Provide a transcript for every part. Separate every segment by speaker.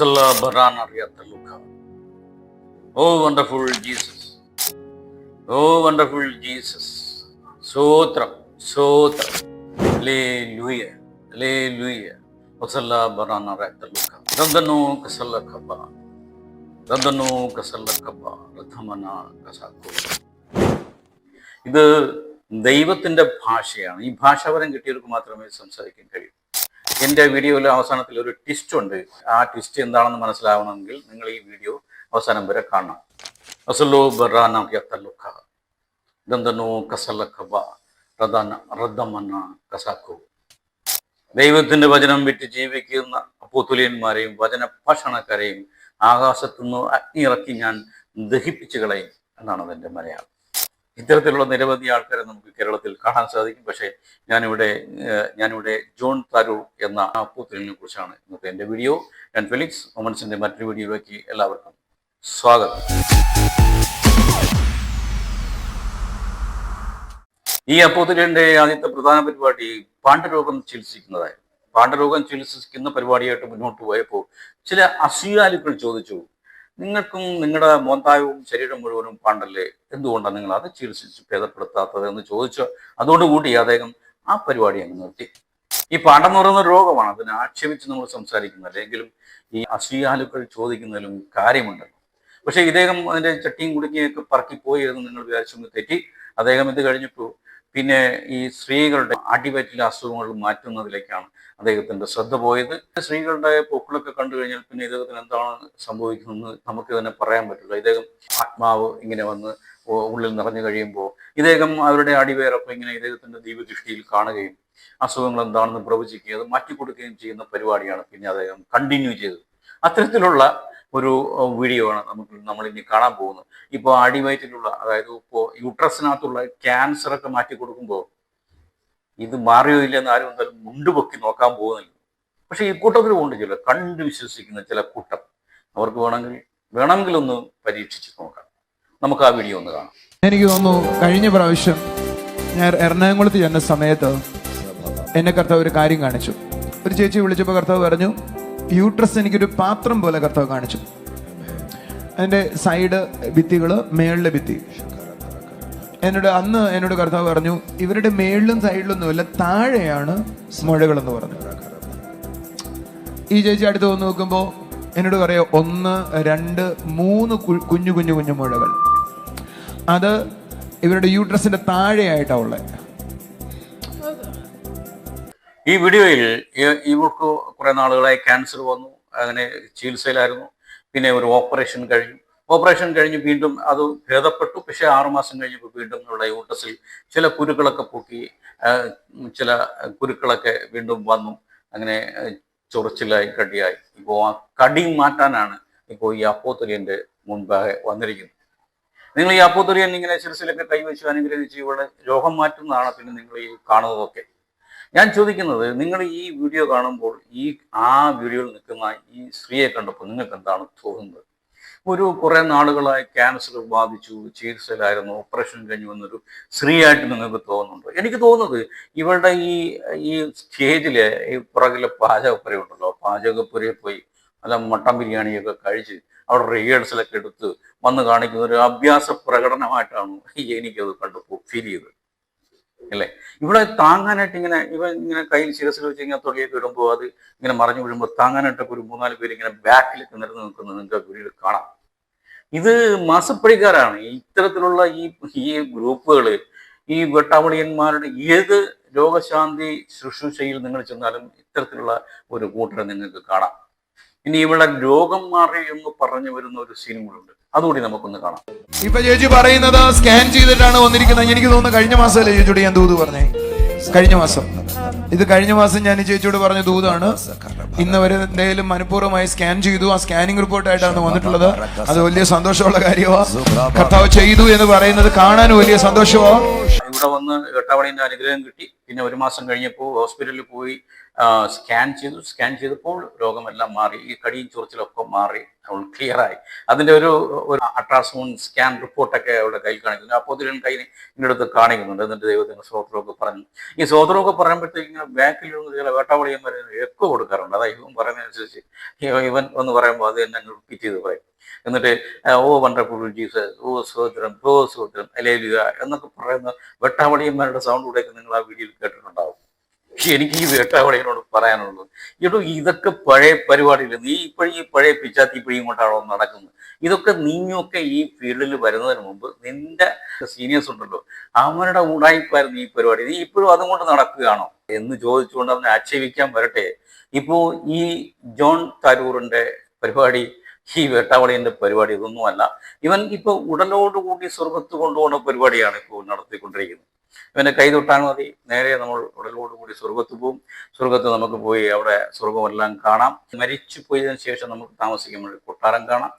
Speaker 1: അറിയാത്ത ലുക്ക. Oh wonderful Jesus oh wonderful Jesus സോത്രം സോത്രം. ലേ ലുയ ലേ ലുയ ഒസല്ല ബറാൻ കസല്ല കബ ദന്തനോ കസല്ല കബ പ്രഥമന കസാക്കോ. ഇത് ദൈവത്തിന്റെ ഭാഷയാണ്. ഈ ഭാഷാപരം കിട്ടിയവർക്ക് മാത്രമേ സംസാരിക്കാൻ കഴിയൂ. എന്റെ വീഡിയോയിൽ അവസാനത്തിൽ ഒരു ട്വിസ്റ്റ് ഉണ്ട്. ആ ട്വിസ്റ്റ് എന്താണെന്ന് മനസ്സിലാവണമെങ്കിൽ നിങ്ങൾ ഈ വീഡിയോ അവസാനം വരെ കാണണം. അസലോ ബറാന ദന്തനോ കസലഖബ ദൈവത്തിന്റെ വചനം വിറ്റ് ജീവിക്കുന്ന അപ്പൂത്തുലിയന്മാരെയും വചന ഭക്ഷണക്കാരെയും ആകാശത്തുനിന്ന് അഗ്നി ഇറക്കി ഞാൻ ദഹിപ്പിച്ചു കളയും എന്നാണ് അതിന്റെ മലയാളം. ഇത്തരത്തിലുള്ള നിരവധി ആൾക്കാരെ നമുക്ക് കേരളത്തിൽ കാണാൻ സാധിക്കും. പക്ഷേ ഞാനിവിടെ ഞാനിവിടെ ജോൺ തരൂർ എന്ന ആ പൂത്തലിനെ കുറിച്ചാണ് ഇന്നത്തെ എന്റെ വീഡിയോ. ഞാൻ ഫെലിക്സ് മൊമൻസിന്റെ മറ്റൊരു വീഡിയോയിലേക്ക് എല്ലാവർക്കും സ്വാഗതം. ഈ അപ്പോത്തിലിന്റെ ആദ്യത്തെ പ്രധാന പരിപാടി പാണ്ഡരോഗം ചികിത്സിക്കുന്നതായിരുന്നു. പാണ്ഡരോഗം ചികിത്സിക്കുന്ന പരിപാടിയായിട്ട് മുന്നോട്ട് പോയപ്പോൾ ചില അസൂയാലുക്കൾ ചോദിച്ചു നിങ്ങൾക്കും നിങ്ങളുടെ മോന്തായവും ശരീരം മുഴുവനും പാണ്ടല്ലേ? എന്തുകൊണ്ടാണ് നിങ്ങൾ അത് ചികിത്സിച്ച് ഭേദപ്പെടുത്താത്തത് എന്ന് ചോദിച്ചു അതോടുകൂടി അദ്ദേഹം ആ പരിപാടി അങ്ങ് നിർത്തി. ഈ പാണ്ടെന്ന് പറയുന്ന രോഗമാണ്. അതിനെ ആക്ഷേപിച്ച് നമ്മൾ സംസാരിക്കുന്നത് അല്ലെങ്കിലും ഈ അസൂയാലുക്കൾ ചോദിക്കുന്നതിലും കാര്യമുണ്ട്. പക്ഷേ ഇദ്ദേഹം അതിന്റെ ചട്ടിയും കുടുക്കിയൊക്കെ പറക്കി പോയി എന്ന് നിങ്ങൾ വിചാരിച്ചു തെറ്റി. അദ്ദേഹം ഇത് കഴിഞ്ഞിട്ടു പിന്നെ ഈ സ്ത്രീകളുടെ അടിവയറ്റിലെ അസുഖങ്ങൾ മാറ്റുന്നതിലേക്കാണ് അദ്ദേഹത്തിന്റെ ശ്രദ്ധ പോയത്. സ്ത്രീകളുടെ പൊക്കിളൊക്കെ കണ്ടു കഴിഞ്ഞാൽ പിന്നെ ഇദ്ദേഹത്തിന് എന്താണ് സംഭവിക്കുന്നത് നമുക്ക് തന്നെ പറയാൻ പറ്റില്ല. ഇദ്ദേഹം ആത്മാവ് ഇങ്ങനെ വന്ന് ഉള്ളിൽ നിറഞ്ഞു കഴിയുമ്പോൾ ഇദ്ദേഹം അവരുടെ അടിവേറൊക്കെ ഇങ്ങനെ ഇദ്ദേഹത്തിന്റെ ദീപദൃഷ്ടിയിൽ കാണുകയും അസുഖങ്ങൾ എന്താണെന്ന് പ്രവചിക്കുകയും അത് മാറ്റിക്കൊടുക്കുകയും ചെയ്യുന്ന പരിപാടിയാണ് പിന്നെ അദ്ദേഹം കണ്ടിന്യൂ ചെയ്തത്. അത്തരത്തിലുള്ള ഒരു വീഡിയോ ആണ് നമുക്ക് നമ്മൾ ഇനി കാണാൻ പോകുന്നത്. ഇപ്പോൾ അടിവയറ്റിലുള്ള അതായത് ഇപ്പോൾ യൂട്രസിനകത്തുള്ള ക്യാൻസർ ഒക്കെ മാറ്റി കൊടുക്കുമ്പോൾ ഇത് മാറിയോ ഇല്ലെന്ന് ആരും എന്തായാലും മുണ്ടുപൊക്കി നോക്കാൻ പോകുന്നില്ല. പക്ഷെ ഈ കൂട്ടത്തിൽ ഉണ്ട് ചില കണ്ടു വിശ്വസിക്കുന്ന ചില കൂട്ടം അവർക്ക് വേണമെങ്കിൽ വേണമെങ്കിൽ ഒന്ന് പരീക്ഷിച്ച് നോക്കാം. നമുക്ക് ആ വീഡിയോ ഒന്ന് കാണാം.
Speaker 2: എനിക്ക് തോന്നുന്നു കഴിഞ്ഞ പ്രാവശ്യം ഞാൻ എറണാകുളത്ത് ചെന്ന സമയത്ത് എന്നെ കർത്താവ് ഒരു കാര്യം കാണിച്ചു. ഒരു ചേച്ചി വിളിച്ചപ്പോൾ കർത്താവ് പറഞ്ഞു യൂട്രസ് എനിക്കൊരു പാത്രം പോലെ കർത്താവ് കാണിച്ചു. അതിന്റെ സൈഡ് ഭിത്തികൾ മേളിലെ ഭിത്തി. എന്നോട് അന്ന് എന്നോട് കർത്താവ് പറഞ്ഞു ഇവരുടെ മേളിലും സൈഡിലൊന്നുമല്ല താഴെയാണ് മുഴകളെന്ന് പറഞ്ഞു ഈ ചേച്ചി അടുത്ത് വന്ന് നോക്കുമ്പോൾ എന്നോട് പറയാം ഒന്ന് രണ്ട് മൂന്ന് കുഞ്ഞു കുഞ്ഞു കുഞ്ഞു മുഴകൾ അത് ഇവരുടെ യൂട്രസിന്റെ താഴെയായിട്ടാണ് ഉള്ളത്
Speaker 1: ഈ വീഡിയോയിൽ ഇവർക്ക് കുറെ നാളുകളായി ക്യാൻസർ വന്നു അങ്ങനെ ചികിത്സയിലായിരുന്നു പിന്നെ ഒരു ഓപ്പറേഷൻ കഴിഞ്ഞു. ഓപ്പറേഷൻ കഴിഞ്ഞ് വീണ്ടും അത് ഭേദപ്പെട്ടു. പക്ഷേ ആറുമാസം കഴിഞ്ഞപ്പോൾ വീണ്ടും നമ്മുടെ യൂട്ടസിൽ ചില കുരുക്കളൊക്കെ പൊക്കി ചില കുരുക്കളൊക്കെ വീണ്ടും വന്നു. അങ്ങനെ ചൊറിച്ചിലായി കടിയായി. ഇപ്പോൾ ആ കടി മാറ്റാനാണ് ഇപ്പോൾ ഈ അപ്പോത്തൊലിയന്റെ മുൻപാകെ വന്നിരിക്കുന്നത്. നിങ്ങൾ ഈ അപ്പോത്തൊലിയൻ ഇങ്ങനെ ശിരസിലൊക്കെ കൈവച്ച് അനുഗ്രഹിച്ച് ഇവിടെ രോഗം മാറ്റുന്നതാണ് പിന്നെ നിങ്ങൾ ഈ കാണുന്നതൊക്കെ. ഞാൻ ചോദിക്കുന്നത് നിങ്ങൾ ഈ വീഡിയോ കാണുമ്പോൾ ഈ ആ വീഡിയോയിൽ നിൽക്കുന്ന ഈ സ്ത്രീയെ കണ്ടപ്പോൾ നിങ്ങൾക്ക് എന്താണ് തോന്നുന്നത്? ഒരു കുറേ നാളുകളായി ക്യാൻസർ ബാധിച്ചു ചികിത്സയിലായിരുന്നു ഓപ്പറേഷൻ കഴിഞ്ഞു വന്നൊരു സ്ത്രീയായിട്ട് നിങ്ങൾക്ക് തോന്നുന്നുണ്ടോ? എനിക്ക് തോന്നുന്നത് ഇവളുടെ ഈ ഈ സ്റ്റേജിലെ ഈ പുറകിലെ പാചകപ്പുര ഉണ്ടല്ലോ പാചകപ്പുരയിൽ പോയി അല്ല മട്ടൻ ബിരിയാണിയൊക്കെ കഴിച്ച് അവിടെ റിഹേഴ്സലൊക്കെ എടുത്ത് വന്ന് കാണിക്കുന്ന ഒരു അഭ്യാസ പ്രകടനമായിട്ടാണ് എനിക്കത് കണ്ടപ്പോൾ ഫീൽ ചെയ്തത്. അല്ലേ? ഇവിടെ താങ്ങാനായിട്ട് ഇങ്ങനെ ഇവ ഇങ്ങനെ കയ്യിൽ ശിരസിൽ വെച്ച് ഇങ്ങനെ തൊടിയൊക്കെ ഇടുമ്പോൾ അത് ഇങ്ങനെ മറിഞ്ഞു വീഴുമ്പോൾ താങ്ങാനായിട്ടൊക്കെ ഒരു മൂന്നാൽ പേര് ഇങ്ങനെ ബാക്കിൽ നിരന്ന് നിൽക്കുന്നത് നിങ്ങൾക്ക് വീഡിയോയിൽ കാണാം. ഇത് മാസപ്പഴിക്കാരാണ് ഇത്തരത്തിലുള്ള ഈ ഈ ഗ്രൂപ്പുകൾ ഈ വെട്ടാമളിയന്മാരുടെ ഏത് രോഗശാന്തി ശുശ്രൂഷയിൽ നിങ്ങൾ ചെന്നാലും ഇത്തരത്തിലുള്ള ഒരു കൂട്ടരെ നിങ്ങൾക്ക് കാണാം. ഇനി ഇവിടെ രോഗം മാറി എന്ന് പറഞ്ഞു വരുന്ന ഒരു സീനുകളുണ്ട് കൂടെ ഉണ്ട്. അതുകൂടി നമുക്കൊന്ന് കാണാം.
Speaker 2: ഇപ്പൊ ചേച്ചി പറയുന്നത് സ്കാൻ ചെയ്തിട്ടാണ് വന്നിരിക്കുന്നത്. എനിക്ക് തോന്നുന്നു കഴിഞ്ഞ മാസമല്ലേ ചേച്ചിയോട് ഞാൻ ദൂത് പറഞ്ഞേ? കഴിഞ്ഞ മാസം. ഇത് കഴിഞ്ഞ മാസം ഞാൻ ചേച്ചിയോട് പറഞ്ഞ ദൂതാണ്. ഇന്ന് വരെ എന്തെങ്കിലും മനഃപൂർവമായി സ്കാൻ ചെയ്തു. ആ സ്കാനിങ് റിപ്പോർട്ടായിട്ടാണ് വന്നിട്ടുള്ളത്. അത് വലിയ സന്തോഷമുള്ള കാര്യമാണ് കർത്താവ് ചെയ്തു എന്ന് പറയുന്നത് കാണാൻ വലിയ സന്തോഷമാണ്
Speaker 1: ഇവിടെ വന്ന് വെട്ടാവളിന്റെ അനുഗ്രഹം കിട്ടി. പിന്നെ ഒരു മാസം കഴിഞ്ഞപ്പോൾ ഹോസ്പിറ്റലിൽ പോയി സ്കാൻ ചെയ്തു. സ്കാൻ ചെയ്തപ്പോൾ രോഗമെല്ലാം മാറി. ഈ കടിയും ചൊറിച്ചിലൊക്കെ മാറി അവൾ ക്ലിയറായി അതിന്റെ ഒരു ഒരു അൾട്രാസൗണ്ട് സ്കാൻ റിപ്പോർട്ടൊക്കെ അവളുടെ കയ്യിൽ കാണിക്കുന്നു. അപ്പോൾ ഇതിലും കൈ ഇങ്ങനെ അടുത്ത് കാണിക്കുന്നുണ്ട്. എന്നിട്ട് ദൈവത്തിന് സ്വോത്രമൊക്കെ പറഞ്ഞു. ഈ സ്വോത്രമൊക്കെ പറയുമ്പോഴത്തേക്ക് ഇങ്ങനെ ബാക്കിൽ നിന്ന് ചില വേട്ടാവളിയന്മാർ എക്കോ കൊടുക്കാറുണ്ട്. അതാ ഇവൻ പറയുന്നതനുസരിച്ച് ഇവൻ എന്ന് പറയുമ്പോൾ അത് എന്നെ റിപ്പീറ്റ് ചെയ്ത് പറയും. എന്നിട്ട് ഓ വണ്ടർഫുൾ ജീസസ് ഓ സോദരം ഓ സോദരം അലേലുക എന്നൊക്കെ പറയുന്ന വെട്ടാവളിയന്മാരുടെ സൗണ്ട് കൂടെയൊക്കെ നിങ്ങൾ ആ വീഡിയോയിൽ കേട്ടിട്ടുണ്ടാവും. എനിക്ക് ഈ വേട്ടാവളിയനോട് പറയാനുള്ളത് എടോ ഇതൊക്കെ പഴയ പരിപാടിയിൽ നീ ഇപ്പോഴും ഈ പഴയ പിച്ചാത്തി ഇപ്പോഴും ഇങ്ങോട്ടാണോ നടക്കുന്നത്? ഇതൊക്കെ നീയൊക്കെ ഈ ഫീൽഡിൽ വരുന്നതിന് മുമ്പ് നിന്റെ സീനിയേഴ്സ് ഉണ്ടല്ലോ അവരുടെ ഉടായിപ്പായിരുന്നു ഈ പരിപാടി. നീ ഇപ്പോഴും അതും കൊണ്ട് നടക്കുകയാണോ? എന്ന് ചോദിച്ചുകൊണ്ട് അവനെ ആക്ഷേപിക്കാൻ വരട്ടെ. ഇപ്പോ ഈ ജോൺ തരൂറിന്റെ പരിപാടി ഈ വേട്ടാവളിയന്റെ പരിപാടി ഇതൊന്നുമല്ല. ഇവൻ ഇപ്പൊ ഉടലോടുകൂടി സ്വർഗത്ത് കൊണ്ടുപോകുന്ന പരിപാടിയാണ് ഇപ്പോൾ നടത്തിക്കൊണ്ടിരിക്കുന്നത്. ഇവനെ കൈ തൊട്ടാൽ മതി. നേരെ നമ്മൾ ഉടലോടുകൂടി സ്വർഗത്ത് പോകും സ്വർഗത്ത് നമുക്ക് പോയി അവിടെ സ്വർഗമെല്ലാം കാണാം. മരിച്ചു പോയതിന് ശേഷം നമുക്ക് താമസിക്കുമ്പോൾ കൊട്ടാരം കാണാം.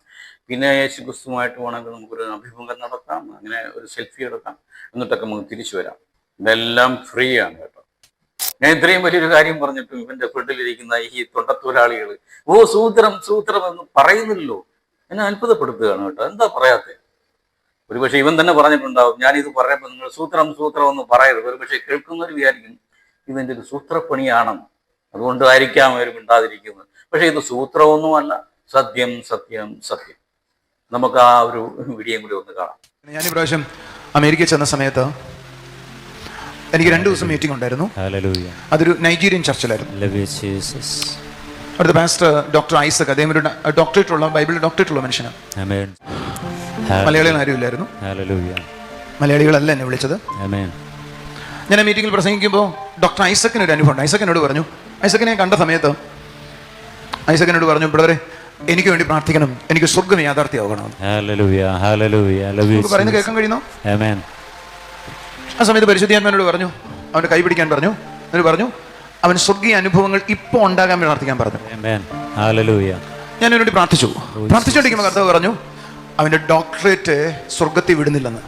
Speaker 1: പിന്നെ യേശു ക്രിസ്തുമായിട്ട് വേണമെങ്കിൽ നമുക്കൊരു അഭിമുഖം നടത്താം. അങ്ങനെ ഒരു സെൽഫി എടുക്കാം. എന്നിട്ടൊക്കെ നമുക്ക് തിരിച്ചു വരാം. ഇതെല്ലാം ഫ്രീ ആണ് കേട്ടോ. ഞാൻ ഇത്രയും വലിയൊരു കാര്യം പറഞ്ഞിട്ടും ഇവന്റെ ഫ്രണ്ടിലിരിക്കുന്ന ഈ തൊണ്ടത്തൊരാളികൾ ഓ സൂത്രം സൂത്രം എന്ന് പറയുന്നില്ലോ എന്നെ അത്ഭുതപ്പെടുത്തുകയാണ് കേട്ടോ. എന്താ പറയാത്തെ? ഒരുപക്ഷെ ഇവൻ തന്നെ പറഞ്ഞിട്ടുണ്ടാവും ഞാനിത് ഇത് പറയുമ്പോൾ നിങ്ങൾ സൂത്രം സൂത്രം എന്ന് പറയരുത്. ഒരുപക്ഷെ കേൾക്കുന്നവർ വിചാരിക്കും ഇതിന്റെ ഒരു സൂത്രപ്പണിയാണെന്ന് അതുകൊണ്ടായിരിക്കാം അവർ മിണ്ടാതിരിക്കുന്നത്. പക്ഷെ ഇത് സൂത്രമൊന്നുമല്ല സത്യം സത്യം സത്യം. നമുക്ക് ആ ഒരു വീഡിയോയും കൂടി ഒന്ന് കാണാം.
Speaker 2: ഞാൻ ഇപ്രാവശ്യം അമേരിക്ക ചെന്ന സമയത്ത് എനിക്ക് രണ്ട് ദിവസം മീറ്റിംഗ് ഉണ്ടായിരുന്നു. അതൊരു നൈജീരിയൻ ചർച്ചിലായിരുന്നു
Speaker 3: Love Jesus.
Speaker 2: അവിടുത്തെ പാസ്റ്റർ ഡോക്ടർ ഐസക് അദ്ദേഹം ഒരു ഡോക്ടറേറ്റ് ഉള്ള ബൈബിളിൽ ഡോക്ടറേറ്റ് ഉള്ള മനുഷ്യനാണ്.
Speaker 3: Amen.
Speaker 2: മലയാളികൾ ആരും ഇല്ലായിരുന്നു. മലയാളികളല്ല എന്നെ വിളിച്ചത്. ഞാൻ ആ മീറ്റിംഗിൽ പ്രസംഗിക്കുമ്പോൾ ഡോക്ടർ ഐസക്കിന് ഒരു അനുഭവം ഐസക്കിനോട് പറഞ്ഞു ഐസക്കിനെ കണ്ട സമയത്ത് ഐസക്കനോട് പറഞ്ഞു ബ്രദറെ എനിക്ക് വേണ്ടി പ്രാർത്ഥിക്കണം. എനിക്ക് സ്വർഗം യാഥാർത്ഥ്യമാകണം പറയുന്നത് കേൾക്കാൻ കഴിയുന്നോ. ആ സമയത്ത് പരിശുദ്ധിയാത്മാനോട് പറഞ്ഞു അവന്റെ കൈ പിടിക്കാൻ പറഞ്ഞു. എന്നിട്ട് പറഞ്ഞു അവൻ സ്വർഗീയ അനുഭവങ്ങൾ ഇപ്പോൾ ഉണ്ടാകാൻ പ്രാർത്ഥിക്കാൻ പറഞ്ഞു. ഞാൻ അവനോട് വേണ്ടി പ്രാർത്ഥിച്ചു പ്രാർത്ഥിച്ചുകൊണ്ടിരിക്കുമ്പോൾ കർത്താവ് പറഞ്ഞു അവന്റെ ഡോക്ടറേറ്റ് സ്വർഗത്തിൽ വിടുന്നില്ലെന്ന്.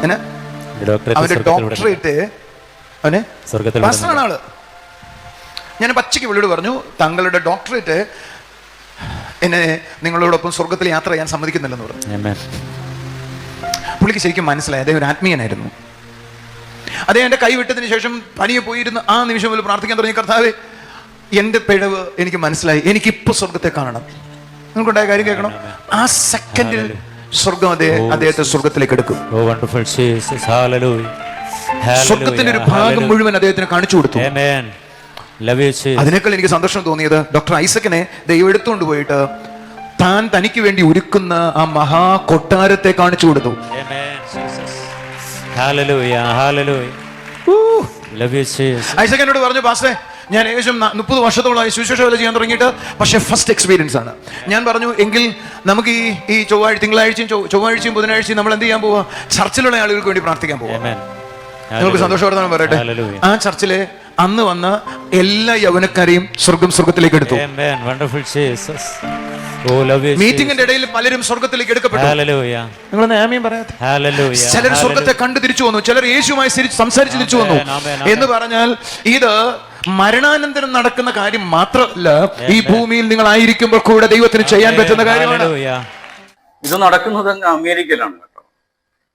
Speaker 3: അവന്റെ അവന്റെ
Speaker 2: ഡോക്ടറേറ്റ് അവന് പാസ്റ്ററാണ് ആൾ. ഞാൻ പച്ചയ്ക്ക് വിളിയോട് പറഞ്ഞു തങ്ങളുടെ ഡോക്ടറേറ്റ് എന്നെ നിങ്ങളോടൊപ്പം സ്വർഗത്തിൽ യാത്ര ചെയ്യാൻ സമ്മതിക്കുന്നില്ലെന്ന് പറഞ്ഞു. പുള്ളിക്ക് ശരിക്കും മനസ്സിലായി അദ്ദേഹം ഒരു ആത്മീയനായിരുന്നു. അദ്ദേഹം എന്റെ കൈ വിട്ടതിന് ശേഷം പനിയെ പോയിരുന്നു ആ നിമിഷം മുതൽ പ്രാർത്ഥിക്കാൻ തുടങ്ങി കർത്താവ് എന്റെ പിഴവ് എനിക്ക് മനസ്സിലായി എനിക്കിപ്പോൾ സ്വർഗത്തെ കാണണം. നിങ്ങൾക്കുണ്ടായ കാര്യം കേൾക്കണം. ആ സെക്കൻഡിൽ സ്വർഗം അദ്ദേഹം അദ്ദേഹത്തെ സ്വർഗത്തിലേക്ക് എടുക്കും.
Speaker 3: Oh.
Speaker 2: സ്വർഗത്തിന്റെ ഒരു ഭാഗം മുഴുവൻ അദ്ദേഹത്തിന് കാണിച്ചു കൊടുത്തു. അതിനേക്കാൾ എനിക്ക് സന്തോഷം തോന്നിയത് ഡോക്ടർ ഐസക്കിനെ ദൈവം എടുത്തുകൊണ്ട് പോയിട്ട് താൻ തനിക്ക് വേണ്ടി ഒരുക്കുന്ന ആ മഹാ കൊട്ടാരത്തെ കാണിച്ചു കൊടുത്തു. ഐസക്കനോട് പറഞ്ഞു പാസ്റ്റേ ഞാൻ ഏകദേശം മുപ്പത് വർഷത്തോളമായി സുവിശേഷ വേല ചെയ്യാൻ തുടങ്ങിയിട്ട് പക്ഷേ ഫസ്റ്റ് എക്സ്പീരിയൻസ് ആണ് ഞാൻ പറഞ്ഞു എങ്കിൽ നമുക്ക് ഈ ഈ ചൊവ്വാഴ്ച തിങ്കളാഴ്ചയും ചൊവ്വ- ചൊവ്വാഴ്ചയും ബുധനാഴ്ചയും നമ്മൾ എന്ത് ചെയ്യാൻ പോവാ ചർച്ചിലുള്ള ആളുകൾക്ക് വേണ്ടി പ്രാർത്ഥിക്കാൻ പോവാം
Speaker 3: Amen.
Speaker 2: നിങ്ങൾക്ക്. സന്തോഷവർദ്ധനം പറയട്ടെ. ആ ചർച്ചിലെ അന്ന് വന്ന എല്ലാ യൗവനക്കാരെയും സ്വർഗം സ്വർഗത്തിലേക്ക് എടുത്തു
Speaker 3: Jesus. Oh,
Speaker 2: മീറ്റിംഗിന്റെ ഇടയിൽ പലരും സ്വർഗത്തിലേക്ക് എടുക്കപ്പെട്ടു. നിങ്ങൾ. ചിലർ സ്വർഗത്തെ കണ്ടു തിരിച്ചു വന്നു ചിലർ യേശുമായി സിരി- സംസാരിച്ച് തിരിച്ചു വന്നു. എന്ന് പറഞ്ഞാൽ ഇത് മരണാനന്തരം നടക്കുന്ന കാര്യം മാത്രമല്ല ഈ ഭൂമിയിൽ നിങ്ങൾ ആയിരിക്കുമ്പോൾ കൂടെ ദൈവത്തിന് ചെയ്യാൻ പറ്റുന്ന കാര്യമാണ്.
Speaker 1: ഇത് നടക്കുന്നത് അമേരിക്കയിലാണ് കേട്ടോ.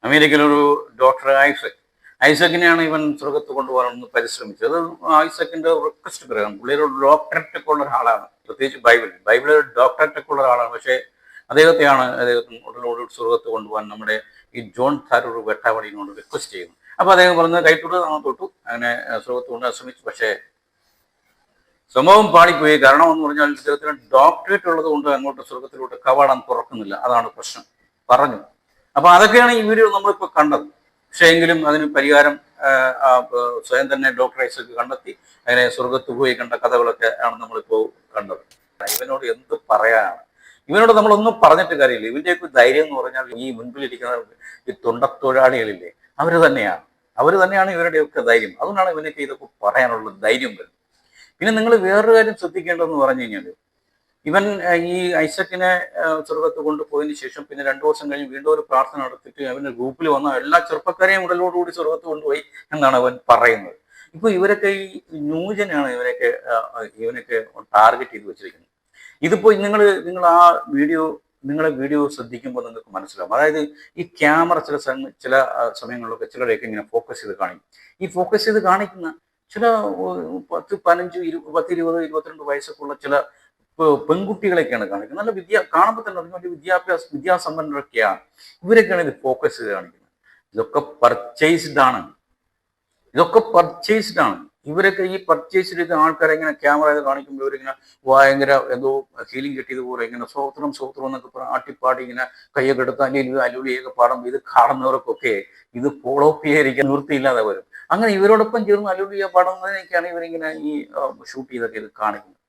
Speaker 1: അമേരിക്കയിലൊരു ഡോക്ടർ ഐസക്. ഐസക്കിനെയാണ് ഇവൻ സ്വർഗത്ത് കൊണ്ടുപോകാനൊന്ന് പരിശ്രമിച്ചത്. അത് ഐസക്കിന്റെ റിക്വസ്റ്റ് പ്രകാരം പുള്ളിയൊരു ഡോക്ടറേറ്റ് ഒക്കെ ഉള്ള ഒരാളാണ്. പ്രത്യേകിച്ച് ബൈബിൾ ബൈബിളിൽ ഡോക്ടറേറ്റ് ഒക്കെ ഉള്ള ഒരാളാണ്. പക്ഷേ അദ്ദേഹത്തെയാണ് അദ്ദേഹത്തിന് ഉടലോട് സ്വർഗത്ത് കൊണ്ടുപോകാൻ നമ്മുടെ ഈ ജോൺ താരൂർ വെട്ടാവളിനോട് റിക്വസ്റ്റ് ചെയ്യുന്നു അപ്പോൾ അദ്ദേഹം പറഞ്ഞത് കൈത്തൊട്ട് തൊട്ടു അങ്ങനെ സ്വർഗത്ത് കൊണ്ടുപോകാൻ ശ്രമിച്ചു പക്ഷേ സംഭവം പാളിപ്പോയി. കാരണം എന്ന് പറഞ്ഞാൽ ഇദ്ദേഹത്തിന് ഡോക്ടറേറ്റ് ഉള്ളത് കൊണ്ട് അങ്ങോട്ട് സ്വർഗത്തിലോട്ട് കവാടം തുറക്കുന്നില്ല. അതാണ് പ്രശ്നം. പറഞ്ഞു. അപ്പൊ അതൊക്കെയാണ് ഈ വീഡിയോ നമ്മളിപ്പോൾ കണ്ടത്. പക്ഷേ എങ്കിലും അതിന് പരിഹാരം സ്വയം തന്നെ ഡോക്ടർ ഐസക്ക് കണ്ടെത്തി. അങ്ങനെ സ്വർഗത്ത് പോയി കണ്ട കഥകളൊക്കെ ആണ് നമ്മളിപ്പോൾ കണ്ടത്. ഇവനോട് എന്ത് പറയാനാണ്? ഇവനോട് നമ്മളൊന്നും പറഞ്ഞിട്ട് കാര്യമില്ല. ഇവന്റെയൊക്കെ ധൈര്യം എന്ന് പറഞ്ഞാൽ ഈ മുൻപിലിരിക്കുന്ന ഈ തൊണ്ടത്തൊഴിലാളികളില്ലേ അവർ തന്നെയാണ്. അവർ തന്നെയാണ് ഇവരുടെയൊക്കെ ധൈര്യം. അതുകൊണ്ടാണ് ഇവനൊക്കെ ഇതൊക്കെ പറയാനുള്ള ധൈര്യം വരുന്നത്. പിന്നെ നിങ്ങൾ വേറൊരു കാര്യം ശ്രദ്ധിക്കേണ്ടതെന്ന് പറഞ്ഞു കഴിഞ്ഞാൽ ഇവൻ ഈ ഐസക്കിനെ സ്വർഗത്ത് കൊണ്ടുപോയതിന് ശേഷം പിന്നെ രണ്ടു ദിവസം കഴിഞ്ഞ് വീണ്ടും ഒരു പ്രാർത്ഥന നടത്തിയിട്ട് അവന്റെ ഗ്രൂപ്പിൽ വന്ന എല്ലാ ചെറുപ്പക്കാരെയും ഉടലോടുകൂടി സ്വർഗത്ത് കൊണ്ടുപോയി എന്നാണ് അവൻ പറയുന്നത്. ഇപ്പൊ ഇവരൊക്കെ ഈ ന്യൂജനാണ് ഇവരൊക്കെ ഇവനൊക്കെ ടാർഗറ്റ് ചെയ്ത് വെച്ചിരിക്കുന്നത്. ഇതിപ്പോ നിങ്ങൾ നിങ്ങൾ ആ വീഡിയോ നിങ്ങളെ വീഡിയോ ശ്രദ്ധിക്കുമ്പോൾ നിങ്ങൾക്ക് മനസ്സിലാവും. അതായത് ഈ ക്യാമറ ചില ചില സമയങ്ങളിലൊക്കെ ചിലരെയൊക്കെ ഇങ്ങനെ ഫോക്കസ് ചെയ്ത് കാണിക്കും. ഈ ഫോക്കസ് ചെയ്ത് കാണിക്കുന്ന ചില പത്ത് പതിനഞ്ച് ഇരു പത്ത് ഇരുപത് ഇരുപത്തിരണ്ട് വയസ്സൊക്കെ ഉള്ള ചില പെൺകുട്ടികളെയൊക്കെയാണ് കാണിക്കുന്നത്. നല്ല വിദ്യ കാണുമ്പോൾ തന്നെ വലിയ വിദ്യാഭ്യാസ വിദ്യാസമ്പന്നരൊക്കെയാണ്. ഇവരൊക്കെയാണ് ഇത് ഫോക്കസ് ചെയ്ത് കാണിക്കുന്നത്. ഇതൊക്കെ പർച്ചേസ്ഡ് ആണ്. ഇതൊക്കെ പർച്ചേസ്ഡ് ആണ്. ഇവരൊക്കെ ഈ പർച്ചേസ് ചെയ്ത ആൾക്കാരെ ഇങ്ങനെ ക്യാമറ ചെയ്ത് കാണിക്കുമ്പോൾ ഇവരിങ്ങനെ ഭയങ്കര എന്തോ ഹീലിംഗ് കിട്ടിയതുപോലെ ഇങ്ങനെ സ്വോത്രം സ്വോത്രം എന്നൊക്കെ പറഞ്ഞ് ആട്ടിപ്പാടി ഇങ്ങനെ കയ്യൊക്കെ എടുത്ത് അല്ലെങ്കിൽ അലുലിയൊക്കെ പാടുമ്പോൾ ഇത് കാണുന്നവർക്കൊക്കെ ഇത് ഫോളോ അപ്പ് ചെയ്യാതിരിക്കാൻ നിവൃത്തിയില്ലാതെ വരും. അങ്ങനെ ഇവരോടൊപ്പം ചേർന്ന് അലൂടിയ പാടുന്നതിനൊക്കെയാണ് ഇവരിങ്ങനെ ഈ ഷൂട്ട് ചെയ്തൊക്കെ ഇത് കാണിക്കുന്നത്.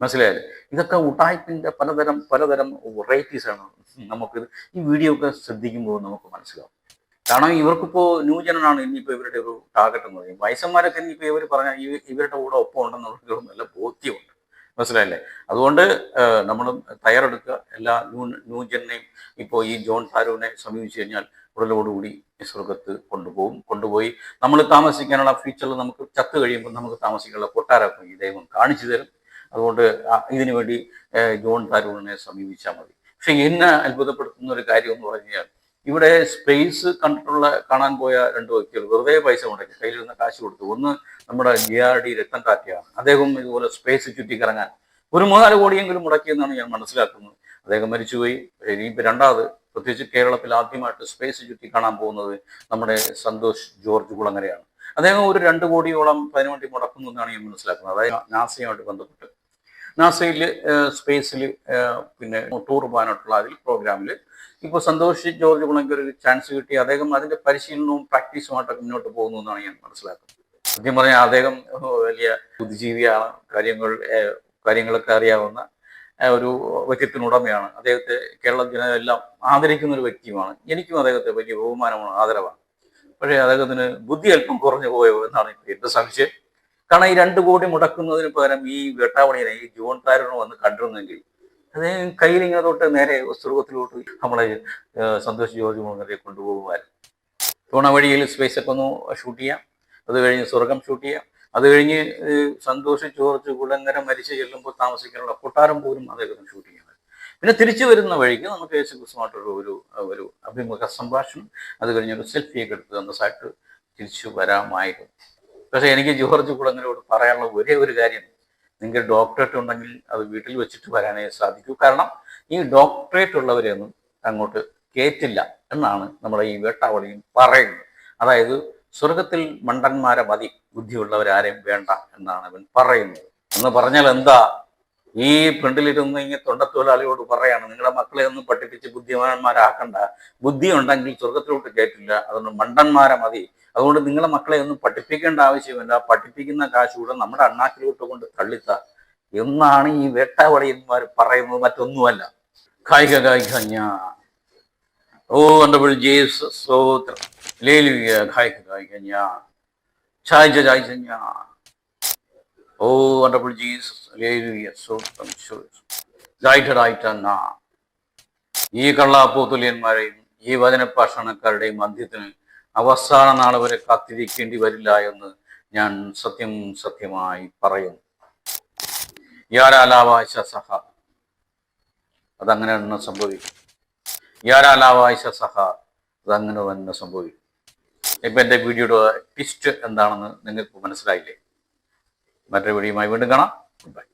Speaker 1: മനസ്സിലായത് ഇതൊക്കെ ഉടായ്പിന്റെ പലതരം പലതരം വെറൈറ്റീസ് ആണ് നമുക്കിത് ഈ വീഡിയോ ഒക്കെ ശ്രദ്ധിക്കുമ്പോൾ നമുക്ക് മനസ്സിലാവും. കാരണം ഇവർക്കിപ്പോ ന്യൂജനാണ് ഇനിയിപ്പോ ഇവരുടെ ഒരു ടാർഗറ്റ് എന്ന് പറയും വയസ്സന്മാരൊക്കെ ഇനിയിപ്പോ ഇവർ പറഞ്ഞ ഇവരുടെ കൂടെ ഒപ്പം ഉണ്ടെന്നുള്ള നല്ല ബോധ്യമുണ്ട്. മനസ്സിലായില്ലേ? അതുകൊണ്ട് നമ്മൾ തയ്യാറെടുക്കുക. എല്ലാ ന്യൂ ന്യൂജനെയും ഇപ്പോൾ ഈ ജോൺ താരൂവിനെ സമീപിച്ചു കഴിഞ്ഞാൽ ഉടലോടുകൂടി സ്വർഗത്ത് കൊണ്ടുപോകും. കൊണ്ടുപോയി നമ്മൾ താമസിക്കാനുള്ള ഫ്യൂച്ചറിൽ നമുക്ക് ചത്തു കഴിയുമ്പോൾ നമുക്ക് താമസിക്കാനുള്ള കൊട്ടാരം ഈ ദൈവം കാണിച്ചു തരും. അതുകൊണ്ട് ഇതിനു വേണ്ടി ജോൺ താരൂണിനെ സമീപിച്ചാൽ മതി. പക്ഷെ എന്നെ അത്ഭുതപ്പെടുത്തുന്ന ഒരു കാര്യം എന്ന് പറഞ്ഞാൽ ഇവിടെ സ്പേസ് കണ്ടിട്ടുള്ള കാണാൻ പോയ രണ്ട് വ്യക്തികൾ വെറുതെ പൈസ മുടക്കി കയ്യിലിരുന്ന കാശ് കൊടുത്തു. ഒന്ന് നമ്മുടെ ജി ആർ ഡി രത്തൻ ടാറ്റയാണ് അദ്ദേഹം ഇതുപോലെ സ്പേസ് ചുറ്റിക്കിറങ്ങാൻ ഒരു മൂന്നാൽ കോടിയെങ്കിലും മുടക്കിയെന്നാണ് ഞാൻ മനസ്സിലാക്കുന്നത്. അദ്ദേഹം മരിച്ചുപോയി. ഇനിയിപ്പോൾ രണ്ടാമത് പ്രത്യേകിച്ച് കേരളത്തിൽ ആദ്യമായിട്ട് സ്പേസ് ചുറ്റി കാണാൻ പോകുന്നത് നമ്മുടെ സന്തോഷ് ജോർജ് കുളങ്ങരയാണ്. അദ്ദേഹം ഒരു രണ്ട് കോടിയോളം അതിനു വേണ്ടി മുടക്കുന്നു എന്നാണ് ഞാൻ മനസ്സിലാക്കുന്നത്. അതായത് നാസയുമായിട്ട് ബന്ധപ്പെട്ട്. നാസയിൽ സ്പേസിൽ പിന്നെ ടൂർ പോകാനായിട്ടുള്ള അതിൽ പ്രോഗ്രാമിൽ ഇപ്പോൾ സന്തോഷ് ജോർജ് കുളങ്കർ ഒരു ചാൻസ് കിട്ടി. അദ്ദേഹം അതിന്റെ പരിശീലനവും പ്രാക്ടീസുമായിട്ടൊക്കെ മുന്നോട്ട് പോകുന്നു എന്നാണ് ഞാൻ മനസ്സിലാക്കുന്നത്. സത്യം പറഞ്ഞാൽ അദ്ദേഹം വലിയ ബുദ്ധിജീവിയാണ്. കാര്യങ്ങൾ കാര്യങ്ങളൊക്കെ അറിയാവുന്ന ഒരു വ്യക്തിത്വനുടമയാണ് അദ്ദേഹത്തെ കേരള ജനതെല്ലാം ആദരിക്കുന്ന ഒരു വ്യക്തിയുമാണ്. എനിക്കും അദ്ദേഹത്തെ വലിയ ബഹുമാനമാണ് ആദരവാണ്. പക്ഷേ അദ്ദേഹത്തിന് ബുദ്ധി അല്പം കുറഞ്ഞു പോയോ എന്നാണ് എന്റെ സംശയം. കാരണം ഈ രണ്ട് കോടി മുടക്കുന്നതിന് പകരം ഈ വേട്ടാവണിയെ ഈ ജോൺ താരനോ വന്ന് കണ്ടിരുന്നെങ്കിൽ അദ്ദേഹം കയ്യിൽ ഇങ്ങനെ തൊട്ട് നേരെ സ്വർഗത്തിലോട്ട് നമ്മളെ സന്തോഷ് ജോർജ് മുഖരെ കൊണ്ടുപോകുമായിരുന്നു. വഴിയിൽ സ്പേസ് ഒക്കെ ഒന്ന് ഷൂട്ട് ചെയ്യാം. അത് കഴിഞ്ഞ് സ്വർഗം ഷൂട്ട് ചെയ്യാം. അത് കഴിഞ്ഞ് സന്തോഷ് ജോർജ് കുളങ്ങര മരിച്ചു ചെല്ലുമ്പോൾ താമസിക്കാനുള്ള കൊട്ടാരം പോലും അദ്ദേഹത്തിന് ഷൂട്ട് ചെയ്യുന്നത്. പിന്നെ തിരിച്ചു വരുന്ന വഴിക്ക് നമുക്ക് യേശു ക്രിസ്തുമായിട്ടൊരു ഒരു ഒരു അഭിമുഖ സംഭാഷണം. അത് കഴിഞ്ഞ് ഒരു സെൽഫിയൊക്കെ എടുത്ത് അന്തസ്സായിട്ട് തിരിച്ചു വരാമായിരുന്നു. പക്ഷേ എനിക്ക് ജോർജ് കുളങ്ങരോട് പറയാനുള്ള ഒരേ ഒരു കാര്യം. നിങ്ങൾക്ക് ഡോക്ടറേറ്റ് ഉണ്ടെങ്കിൽ അത് വീട്ടിൽ വെച്ചിട്ട് വരാനേ സാധിക്കൂ. കാരണം ഈ ഡോക്ടറേറ്റ് ഉള്ളവരെയൊന്നും അങ്ങോട്ട് കേറ്റില്ല എന്നാണ് നമ്മുടെ ഈ വേട്ടാവളിയും പറയുന്നത്. അതായത് സ്വർഗത്തിൽ മണ്ടന്മാരെ മതി ബുദ്ധിയുള്ളവരാരെയും വേണ്ട എന്നാണ് അവൻ പറയുന്നത്. എന്ന് പറഞ്ഞാൽ എന്താ? ഈ പെണ്ടിലിരുന്ന് ഇങ്ങനെ തൊണ്ടത്തൊഴിലാളിയോട് പറയാണ് നിങ്ങളുടെ മക്കളെ ഒന്നും പഠിപ്പിച്ച് ബുദ്ധിമാന്മാരാക്കണ്ട. ബുദ്ധി ഉണ്ടെങ്കിൽ സ്വർഗത്തിലോട്ട് കയറ്റില്ല. അതുകൊണ്ട് മണ്ടന്മാരെ മതി. അതുകൊണ്ട് നിങ്ങളെ മക്കളെ ഒന്നും പഠിപ്പിക്കേണ്ട ആവശ്യമില്ല. പഠിപ്പിക്കുന്ന കാശ് കൂടെ നമ്മുടെ അണ്ണാക്കിലോട്ട് കൊണ്ട് തള്ളിത്ത. എന്നാണ് ഈ വേട്ടാവളിയന്മാർ പറയുന്നത് മറ്റൊന്നുമല്ല. കായിക കായിക ഓ എന്റെ ജീസസ് സ്തോത്രം ലേലുയ കായിക കായിക ഞാ ചായ്ജ ചായ്ജ ഞാ ഓ വണ്ടർഫുൾ ജീസസ് ലേലുയ സ്തോത്രം ഗൈഡഡായിട്ട ഈ കള്ളാപ്പൂത്തുല്യന്മാരെയും ഈ വചനഭാഷണക്കാരുടെയും മധ്യത്തിന് അവസാന നാൾ വരെ കാത്തിരിക്കേണ്ടി വരില്ല എന്ന് ഞാൻ സത്യം സത്യമായി പറയുന്നു. യാരാലാവാശ സഹ. അതങ്ങനെ തന്നെ സംഭവിക്കും. യാരാലാവാശ സഹ. അതങ്ങനെ തന്നെ സംഭവിക്കും. ഇപ്പൊ എന്റെ വീഡിയോയുടെ ട്വിസ്റ്റ് എന്താണെന്ന് നിങ്ങൾക്ക് മനസ്സിലായില്ലേ? മറ്റൊരു വീഡിയോയുമായി വീണ്ടും കാണാം. ബൈ